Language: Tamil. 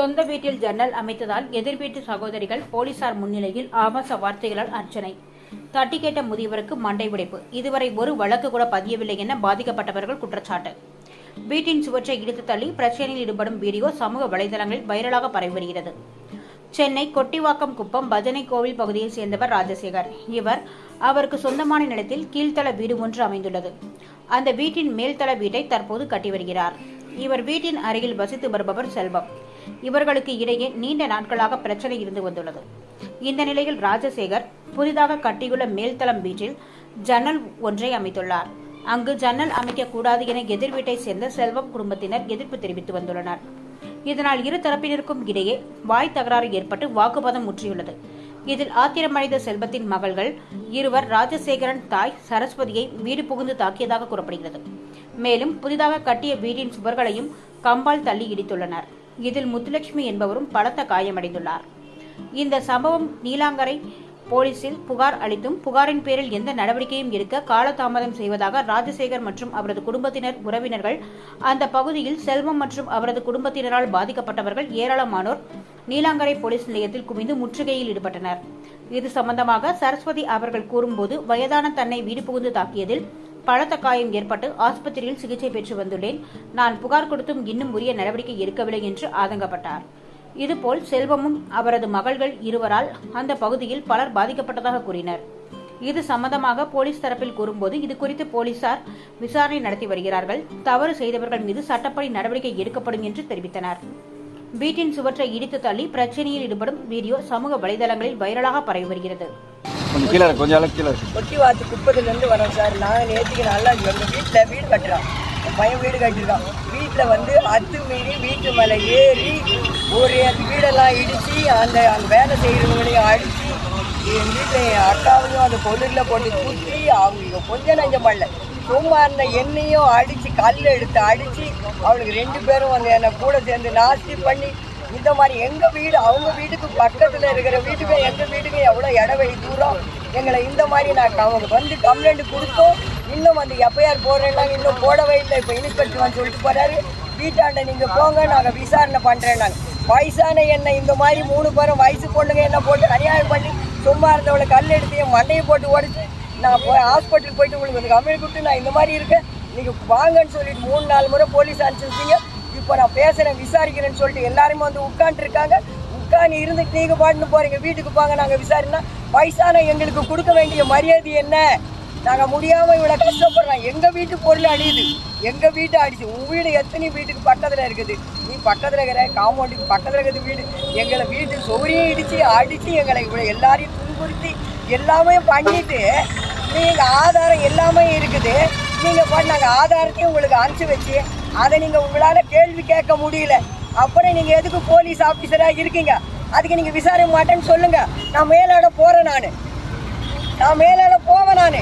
சொந்த வீட்டில் ஜன்னல் அமைத்ததால் எதிர் வீட்டு சகோதரிகள் போலீசார் முன்னிலையில் ஆபாச வார்த்தைகளால் அர்ச்சனை. தட்டி கேட்ட முதியவருக்கு மண்டை உடைப்பு. இதுவரை ஒரு வழக்கு கூட பதியவில்லை என பாதிக்கப்பட்டவர்கள் குற்றச்சாட்டு. வீட்டின் சுவற்றை இடித்து தள்ளி பிரச்சனையில் ஈடுபடும் வீடியோ சமூக வலைதளங்களில் வைரலாக பரவி வருகிறது. சென்னை கொட்டிவாக்கம் குப்பம் பஜனை கோவில் பகுதியைச் சேர்ந்தவர் ராஜசேகர். இவர் அவருக்கு சொந்தமான நிலத்தில் கீழ்த்தள வீடு ஒன்று அமைந்துள்ளது. அந்த வீட்டின் மேல்தள வீட்டை தற்போது கட்டி வருகிறார். இவர் வீட்டின் அருகில் வசித்து வருபவர் செல்வம். இவர்களுக்கு இடையே நீண்ட நாட்களாக பிரச்சனை இருந்து வந்துள்ளது. இந்த நிலையில் ராஜசேகர் புதிதாக கட்டியுள்ள மேல்தளம் வீட்டில் ஜன்னல் ஒன்றை அமைத்துள்ளார். அங்கு ஜன்னல் அமைக்க கூடாது என எதிர் வீட்டை சேர்ந்த செல்வம் குடும்பத்தினர் எதிர்ப்பு தெரிவித்து வந்துள்ளனர். இதனால் இரு தரப்பினருக்கும் இடையே வாய் தகராறு ஏற்பட்டு வாக்குவாதம் முற்றியுள்ளது. இதில் ஆத்திரமடைந்த செல்வத்தின் மகள்கள் இருவர் ராஜசேகரன் தாய் சரஸ்வதியை வீடு புகுந்து தாக்கியதாக கூறப்படுகிறது. மேலும் புதிதாக கட்டிய வீட்டின் சுவர்களையும் கம்பால் தள்ளி இடித்துள்ளனர். இதில் முத்துலட்சுமி என்பவரும் பலத்த காயமடைந்துள்ளார். இந்த சம்பவம் நீலாங்கரை போலீசில் புகார் அளித்தும் புகாரின் பேரில் எந்த நடவடிக்கையும் எடுக்க காலதாமதம் செய்வதாக ராஜசேகர் மற்றும் அவரது குடும்பத்தினர் உறவினர்கள் அந்த பகுதியில் செல்வம் மற்றும் அவரது குடும்பத்தினரால் பாதிக்கப்பட்டவர்கள் ஏராளமானோர் நீலாங்கரை போலீஸ் நிலையத்தில் குவிந்து முற்றுகையில் ஈடுபட்டனர். இது சம்பந்தமாக சரஸ்வதி அவர்கள் கூறும்போது வயதான தன்னை வீடு புகுந்து தாக்கியதில் பலத்த காயம் ஏற்பட்டு ஆஸ்பத்திரியில் சிகிச்சை பெற்று வந்துள்ளேன். நான் புகார் கொடுத்தும் இன்னும் உரிய நடவடிக்கை எடுக்கவில்லை என்று ஆதங்கப்பட்டார். இதுபோல் செல்வமும் அவரது மகள்கள் இருவரால் அந்த பகுதியில் பலர் பாதிக்கப்பட்டதாக கூறினர். இது சம்பந்தமாக போலீஸ் தரப்பில் கூறும்போது இது குறித்து போலீசார் விசாரணை நடத்தி வருகிறார்கள். தவறு செய்தவர்கள் மீது சட்டப்படி நடவடிக்கை எடுக்கப்படும் என்று தெரிவித்தனர். வீட்டின் சுவற்றை இடித்து தள்ளி பிரச்சனையில் ஈடுபடும் வீடியோ சமூக வலைதளங்களில் வைரலாக பரவி வருகிறது. கொஞ்சம் கீழே இருக்கு கொஞ்சம் அளவு கீழே இருக்கு. கொட்டி வாத்து குப்பத்துலேருந்து வரோம் சார் நாங்கள் நேற்றுக்கு நல்லா எங்கள் வீட்டில் வீடு கட்டுறோம் என் பையன் வீடு கட்டியிருக்கான். வீட்டில் வந்து அத்து மீறி வீட்டு மேலே ஏறி ஒரு அந்த வீடெல்லாம் இடித்து அந்த அந்த வேலை செய்கிறவங்களையும் அடித்து என் வீட்டில் என் அக்காவையும் அந்த பொருளில் போட்டு குத்தி அவங்க கொஞ்சம் நஞ்சம் பண்ணல. சும்மா இருந்த எண்ணெயும் அடித்து கல் எடுத்து அடித்து அவளுக்கு ரெண்டு பேரும் வந்து என்னை கூட சேர்ந்து நாஸ்தி பண்ணி இந்த மாதிரி எங்கள் வீடு அவங்க வீட்டுக்கு பக்கத்தில் இருக்கிற வீட்டுக்கு எங்கள் வீட்டுக்கு எவ்வளோ இடவெளி தூரம் எங்களை இந்த மாதிரி நான் அவங்க வந்து கம்ப்ளைண்ட் கொடுத்தோம். இன்னும் வந்து எஃப்ஐஆர் போடுறேன்னாங்க இன்னும் போடவே இல்லை. இப்போ இன்ஸ்பெக்டர் வந்து சொல்லிட்டு போகிறாரு வீட்டாண்ட நீங்கள் போங்க நாங்கள் விசாரணை பண்ணுறேன் வயசான என்ன இந்த மாதிரி மூணு பேரும் வயசு பொண்ணுங்க என்ன போட்டு அநியாயம் பண்ணி சும்மா இருந்தவளை கல் எடுத்து என் மண்டையை போட்டு உடச்சி நான் போய் ஹாஸ்பிட்டலுக்கு போயிட்டு உங்களுக்கு வந்து கம்ப்ளைண்ட் கொடுத்து நான் இந்த மாதிரி இருக்கேன். நீங்கள் வாங்கன்னு சொல்லிட்டு மூணு நாலு முறை போலீஸ் அனுப்பிச்சிருக்கீங்க இப்போ நான் பேசுகிறேன் விசாரிக்கிறேன்னு சொல்லிட்டு எல்லாருமே வந்து உட்காந்துருக்காங்க உட்காந்து இருந்துட்டு நீங்கள் பாட்டுன்னு போகிறீங்க வீட்டுக்கு போங்க நாங்கள் விசாரினா வயசான எங்களுக்கு கொடுக்க வேண்டிய மரியாதை என்ன? நாங்கள் முடியாமல் இவ்வளோ கஷ்டப்படுறோம். எங்கள் வீட்டு பொருள் அழியுது. எங்கள் வீட்டை அடிச்சு உன் வீடு எத்தனை வீட்டுக்கு பக்கத்தில் இருக்குது? நீ பக்கத்தில் இருக்கிற காம்பவுண்டுக்கு பக்கத்தில் இருக்குது வீடு. எங்களை வீட்டு சௌரியம் இடித்து அடித்து எங்களை இவ்வளோ எல்லாரையும் துன்புறுத்தி எல்லாமே பண்ணிவிட்டு நீங்கள் ஆதாரம் எல்லாமே இருக்குது. நீங்கள் நாங்கள் ஆதாரத்தையும் உங்களுக்கு அனுப்பிச்சி வச்சு அதை நீங்கள் உங்களால் கேள்வி கேட்க முடியல. அப்புறம் நீங்கள் எதுக்கு போலீஸ் ஆஃபீஸராக இருக்கீங்க? அதுக்கு நீங்கள் விசாரிக்க மாட்டேன்னு சொல்லுங்கள் நான் மேலாட போகிறேன் நான். நான் மேலாட போவேன் நான்.